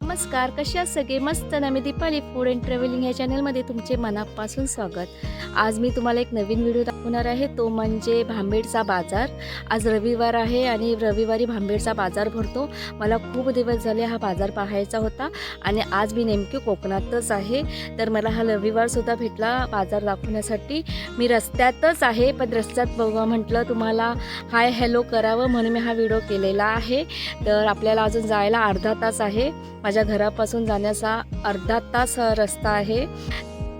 नमस्कार कशा आहात सगळे? मस्त ना मी दीपाली फूड अँड ट्रॅव्हलिंग ह्या चॅनलमध्ये तुमचे मनापासून स्वागत. आज मी तुम्हाला एक नवीन व्हिडिओ दाखवणार आहे. तो म्हणजे भांबेडचा बाजार. आज रविवार आहे आणि रविवारी भांबेडचा बाजार भरतो. मला खूप दिवस झाले हा बाजार पाहायचा होता आणि आज मी नेमकी कोकणातच आहे. तर मला हा रविवारसुद्धा भेटला बाजार दाखवण्यासाठी. मी रस्त्यातच आहे पण रस्त्यात बघा म्हटलं तुम्हाला हाय हॅलो करावं म्हणून मी हा व्हिडिओ केलेला आहे. तर आपल्याला अजून जायला अर्धा तास आहे. माझ्या घरापासून जाण्याचा अर्धा तास रस्ता आहे.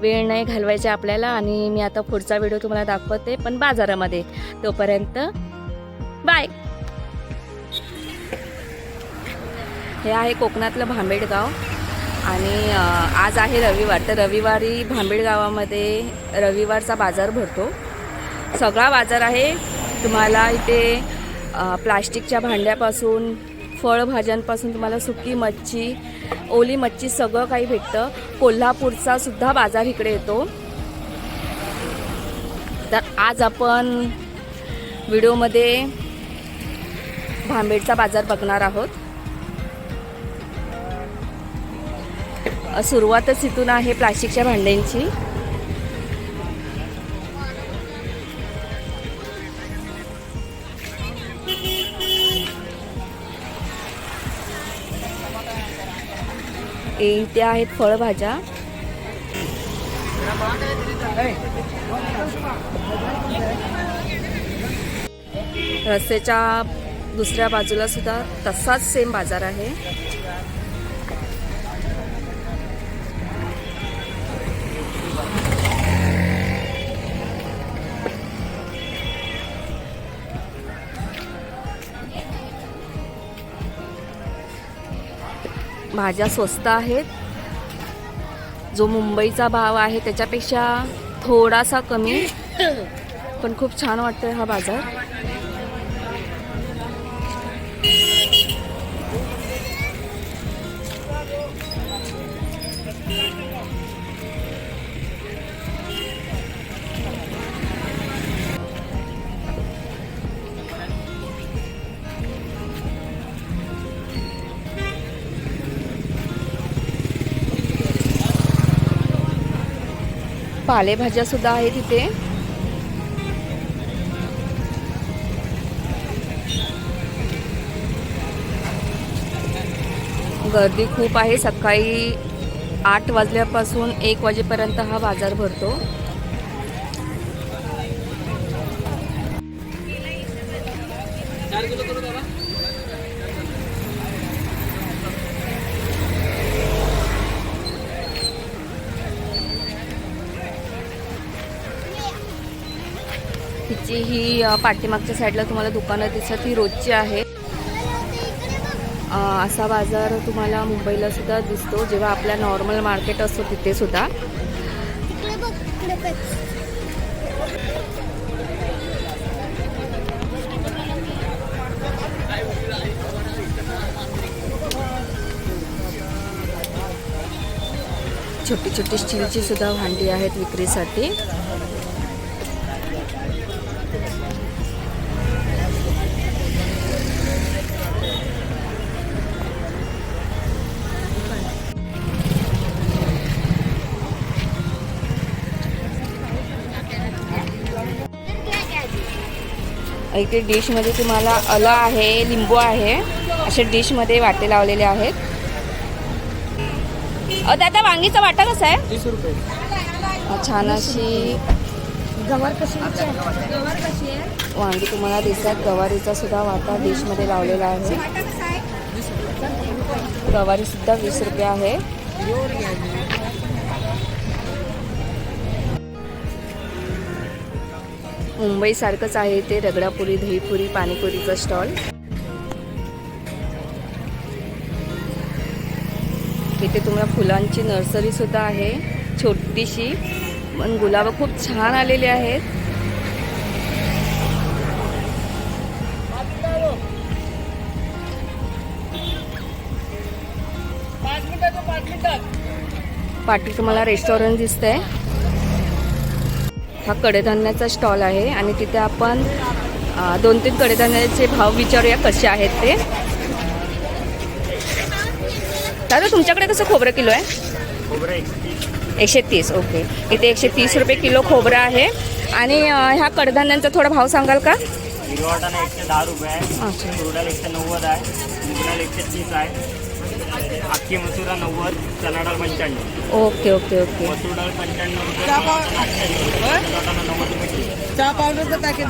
वेळ नाही घालवायचा आपल्याला आणि मी आता पुढचा व्हिडिओ तुम्हाला दाखवते पण बाजारामध्ये. तोपर्यंत बाय हे आहे कोकणातलं भांबेडगाव आणि आज आहे रविवार. तर रविवारी भांबेड गावामध्ये रविवारचा बाजार भरतो. सगळा बाजार आहे. तुम्हाला इथे प्लास्टिकच्या भांड्यापासून फळभाज्यांपासून तुम्हाला सुकी मच्छी ओली मच्छी सगळं काही भेटतं. कोल्हापूरचा सुद्धा बाजार इकडे येतो. तर आज आपण व्हिडिओमध्ये भांबेडचा बाजार बघणार आहोत. सुरुवातच इथून आहे प्लास्टिकच्या भांड्यांची. इथे आहेत फळभाज्या. रस्त्याच्या दुसऱ्या बाजूला सुद्धा तसाच सेम बाजार आहे. भाज्या स्वस्त आहेत. जो मुंबईचा भाव आहे त्याच्यापेक्षा थोडासा कमी. पण खूप छान वाटतोय हा बाजार. पालेभाज्या सुद्धा आहेत इथे. गर्दी खूप आहे. सकाळी आठ वाजल्यापासून एक वाजेपर्यंत हा बाजार भरतो. हिची ही पाठीमागच्या साईडला तुम्हाला दुकानं दिसत ही रोजची आहे. असा बाजार तुम्हाला मुंबईला सुद्धा दिसतो जेव्हा आपला नॉर्मल मार्केट असतो तिथे सुद्धा. छोटी छोटी स्टीलची सुद्धा भांडी आहेत विक्रीसाठी. इथे डिशमध्ये तुम्हाला अलं आहे लिंबू आहे. असे डिशमध्ये वाटे लावलेले आहेत. दादा वांगीचा वाटा कसा आहे? छान अशी गवार कशी गवार कशी आहे? वांगी तुम्हाला दिसतात. गवारीचा सुद्धा वाटा डिशमध्ये लावलेला आहे. गवारी सुद्धा वीस रुपये आहे. मुंबई सारखंच आहे ते रगडापुरी दहीपुरी पाणीपुरीचं स्टॉल. इथे तुम्हाला फुलांची नर्सरी सुद्धा आहे. छोटीशी पण गुलाब खूप छान आलेले आहेत. पाठी तुम्हाला रेस्टॉरंट दिसतंय. हा कडधान्याचा स्टॉल आहे आणि तिथे आपण दोन तीन कडधान्याचे भाव विचारूया कसे आहेत ते. दादा तुमच्याकडे कसं खोबरं किलो आहे? खोबरं एकशे तीस ओके. इथे एकशे तीस रुपये किलो खोबरं आहे. आणि ह्या कडधान्यांचा थोडा भाव सांगाल का? हिरवा एकशे दहा रुपये आहे. एकशे नव्वद आहे. एकशे तीस आहे. अख्खी मसुरा नव्वद चना डाळ पंच्याण्णव. Okay okay okay. मसूर डाळ पंच्याण्णव रुपये पॅकेट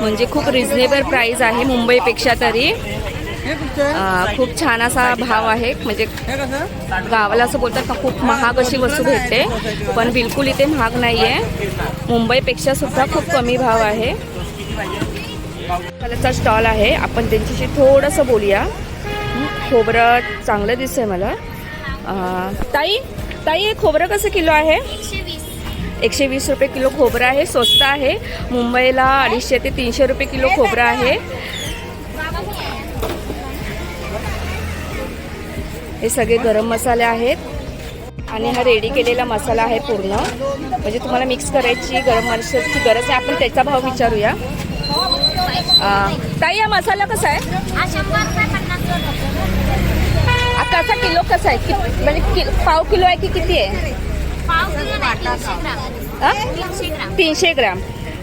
म्हणजे खूप रिझनेबल प्राईस आहे मुंबईपेक्षा तरी. खूप छान असा भाव आहे. म्हणजे हे गावाला असं बोलतात का खूप महाग अशी वस्तू भेटते. पण बिलकुल इथे महाग नाही आहे मुंबईपेक्षा सुद्धा खूप कमी भाव आहे. कलरचा स्टॉल आहे. आपण त्यांच्याशी थोडंसं बोलूया. खोबरं चांगलं दिसतंय मला. ताई ताई हे खोबरं कसं किलो आहे? एकशे वीस रुपये किलो खोबरं आहे स्वस्त आहे. मुंबईला अडीचशे ते तीनशे रुपये किलो खोबरं आहे. हे सगळे गरम मसाले आहेत. आणि हा रेडी केलेला मसाला आहे पूर्ण. म्हणजे तुम्हाला मिक्स करायची गरम मसाल्याची गरज आहे. आपण त्याचा भाव विचारूया. ताई हा मसाला कसा आहे? कसा किलो कसा आहे कि- म्हणजे पाव किलो आहे की किती आहे? हा? तीनशे ग्राम.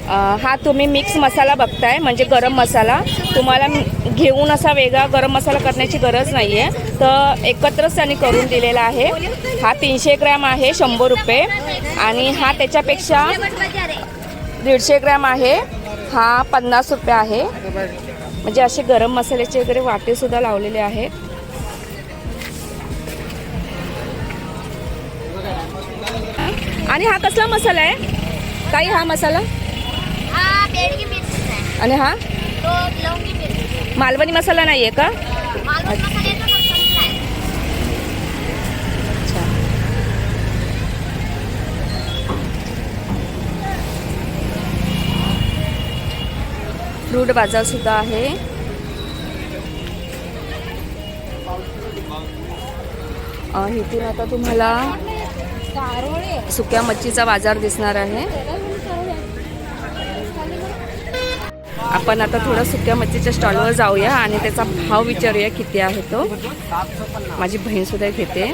अं, हा तुम्ही मिक्स मसाला बघताय म्हणजे गरम मसाला. तुम्हाला म- घेऊन असा वेगळा गरम मसाला करण्याची गरज नाही आहे तर एकत्रच त्यांनी करून दिलेला आहे. हा तीनशे ग्रॅम आहे शंभर रुपये. आणि हा त्याच्यापेक्षा दीडशे ग्रॅम आहे. हा पन्नास रुपये आहे. म्हणजे असे गरम मसाल्याचे वगैरे वाटेसुद्धा लावलेले आहेत. आणि हा कसला मसाला आहे? काही हा मसाला? हा बेडगी मिरची आहे. आणि हा? तो लवंगी मिरची. मालवणी मसाला नाही आहे का? मालवण पण अच्छा. फ्रूट बाजार सुद्धा आहे. अ, इथून आता तुम्हाला सुक्या मच्छीचा बाजार दिसणार आहे. आपण आता थोडं सुक्या मच्छीच्या स्टॉलवर जाऊया आणि त्याचा भाव विचारूया किती आहे तो. माझी बहीण सुद्धा घेते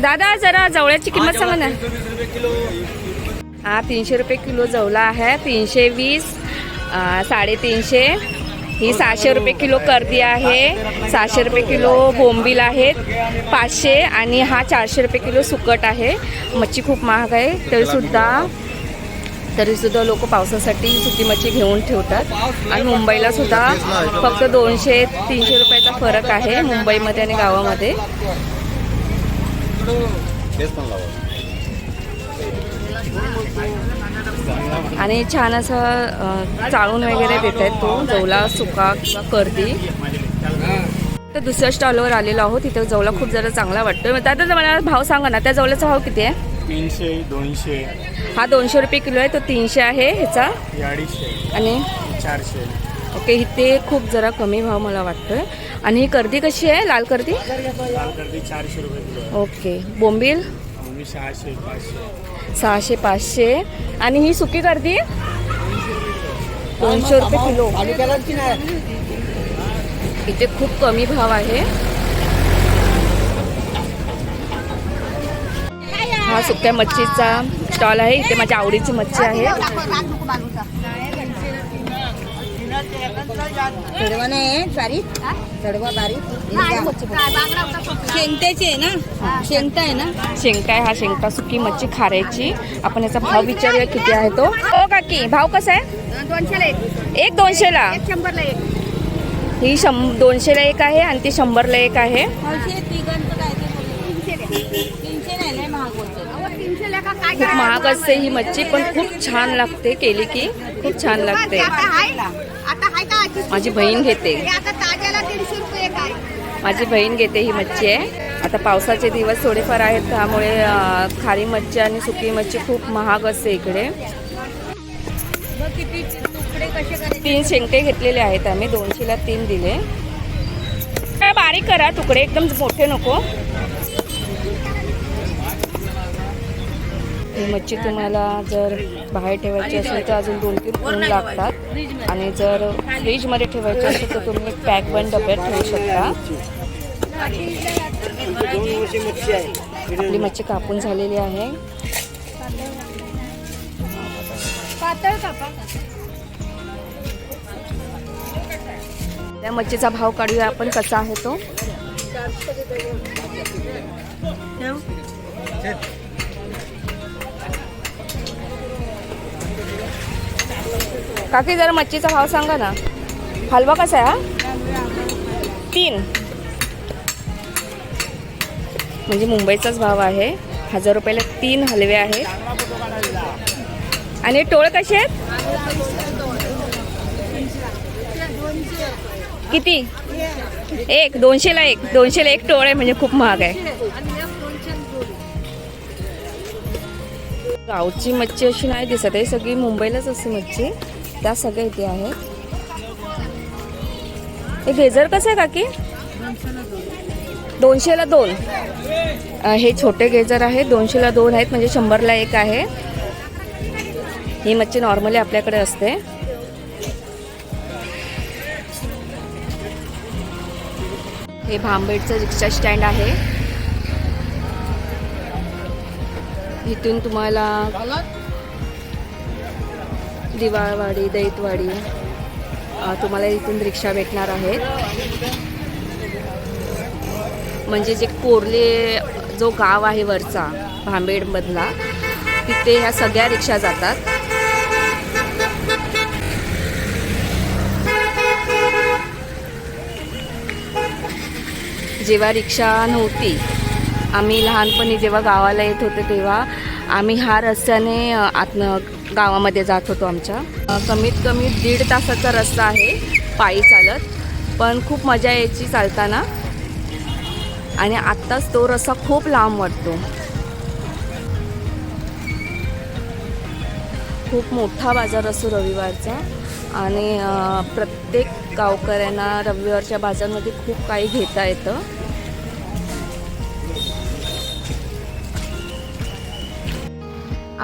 दादा जरा जवळ्याची किंमत सांगा ना. हा तीनशे रुपये किलो जवला आहे. तीनशे वीस साडेतीनशे. ही सहाशे रुपये किलो कर्दी आहे. सहाशे रुपये किलो बोंबील आहेत. पाचशे आणि हा चारशे रुपये किलो सुकट आहे. मच्छी खूप महाग आहे. तरीसुद्धा तरीसुद्धा लोक पावसासाठी सुकी मच्छी घेऊन ठेवतात. आणि मुंबईला सुद्धा फक्त दोनशे तीनशे रुपयाचा फरक आहे मुंबईमध्ये आणि गावामध्ये. आणि छान असं चाळून वगैरे देत आहेत तो जवला सुका किंवा कर्दी तर दुसऱ्या स्टॉलवर आलेलो आहोत तिथे जवला खूप जरा चांगला वाटतोय. मग मला भाव सांगा ना त्या जवळचा भाव किती आहे? तीनशे दोनशे. हा दोनशे रुपये किलो आहे तो तीनशे आहे ह्याचा. अडीचशे. आणि? चारशे. ओके इथे खूप जरा कमी भाव मला वाटतोय. आणि ही कर्दी कशी आहे लाल कर्दी लाल गर्दी चारशे रुपये ओके बोंबील सहाशे पाचशे. सहाशे पाचशे. आणि ही सुकी गर्दी दोनशे रुपये किलो. इथे खूप कमी भाव आहे. हा सुक्या मच्छीचा स्टॉल आहे. इथे माझ्या आवडीची मच्छी आहे. चढवा नाही सारी. चढवा बारीक. शेंगट्याची आहे ना? शेंगटा आहे ना? शेंगटा आहे हा शेंगटा सुकी मच्छी खाऱ्याची. आपण याचा भाव विचारूया किती आहे तो. हो काकी भाव कसा आहे? दोनशेला एक. एक दोनशेला? शंभरला एक. ही शं दोनशेला एक आहे आणि ती शंभरला एक आहे तीनशे नाही लय महाग बोलतो तीनशेला का काय खूप महाग असते ही मच्छी पण खूप छान लागते केली की. खूप छान लागते. माझी बहीण घेते. हे माझी बहीण घेते ही मच्छी आहे. आता पावसाचे दिवस थोडेफार आहेत त्यामुळे खारी मच्छी आणि सुकी मच्छी खूप महाग असते इकडे. तीन शेंगटे घेतलेले आहेत आम्ही दोनशेला तीन दिले. बारीक करा तुकडे एकदम मोठे नको. ही मच्छी तुम्हाला जर बाहेर ठेवायची असेल तर अजून दोन तीन ऊन लागतात. आणि जर फ्रीजमध्ये ठेवायची असेल तर तुम्ही पॅक बन डब्यात ठेवू शकता. आपली मच्छी कापून झालेली आहे. त्या मच्छीचा भाव काढूया आपण कसा आहे तो? काकी जरा मच्छीचा भाव सांगा ना. हलवा कसा आहे हा? तीन. म्हणजे मुंबईचाच भाव आहे. हजार रुपयाला तीन हलवे आहेत. आणि टोळ कसे आहेत? किती? एक. दोनशेला एक. दोनशेला एक टोळ आहे म्हणजे खूप महाग आहे. गावची मच्छी अशी नाही दिसत आहे. सगळी मुंबईलाच असते मच्छी. त्या सगळ्या इथे आहेत. हे गेजर कसं आहे काकी? दोनशेला दोन. हे छोटे गेजर आहेत दोनशेला दोन आहेत म्हणजे शंभरला एक आहे. ही मच्छी नॉर्मली आपल्याकडे असते. हे भांबेडचं रिक्षा स्टँड आहे. इथून तुम्हाला दिवाळवाडी दैतवाडी तुम्हाला इथून रिक्षा भेटणार आहेत. म्हणजे जे कोरले जो गाव आहे वरचा भांबेडमधला तिथे ह्या सगळ्या रिक्षा जातात. जेव्हा रिक्षा नव्हती आम्ही लहानपणी जेव्हा गावाला येत होते तेव्हा आम्ही हा रस्त्याने अ, गावामध्ये जात होतो आमच्या. कमीत कमी दीड तासाचा रस्ता आहे पायी चालत. पण खूप मजा यायची चालताना. आणि आत्ताच तो रस्ता खूप लांब वाटतो. खूप मोठा बाजार असतो रविवारचा. आणि प्रत्येक गावकऱ्यांना रविवारच्या बाजारमध्ये खूप काही घेता येतं.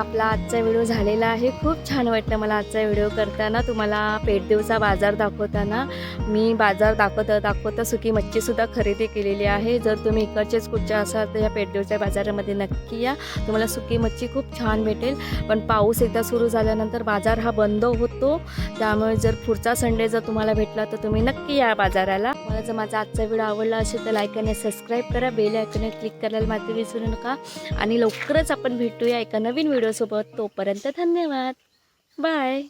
आपला आजचा व्हिडिओ झालेला आहे. खूप छान वाटलं मला आजचा व्हिडिओ करताना. तुम्हाला पेटदेवचा बाजार दाखवताना मी बाजार दाखवता दाखवता सुकी मच्छीसुद्धा खरेदी केलेली आहे. जर तुम्ही इकडचेच कुठच्या असाल तर या पेटदेवच्या बाजारामध्ये नक्की या. तुम्हाला सुकी मच्छी खूप छान भेटेल. पण पाऊस एकदा सुरू झाल्यानंतर बाजार हा बंद होतो. त्यामुळे जर पुढचा संडे जर तुम्हाला भेटला तर तुम्ही नक्की या बाजाराला. मला जर माझा आजचा व्हिडिओ आवडला असेल तर लाईक आणि सबस्क्राईब करा. बेल आयकॉनवर क्लिक करायला मात्र विसरू नका. आणि लवकरच आपण भेटूया एका नवीन व्हिडिओ व्हिडिओसोबत तोपर्यंत धन्यवाद. बाय.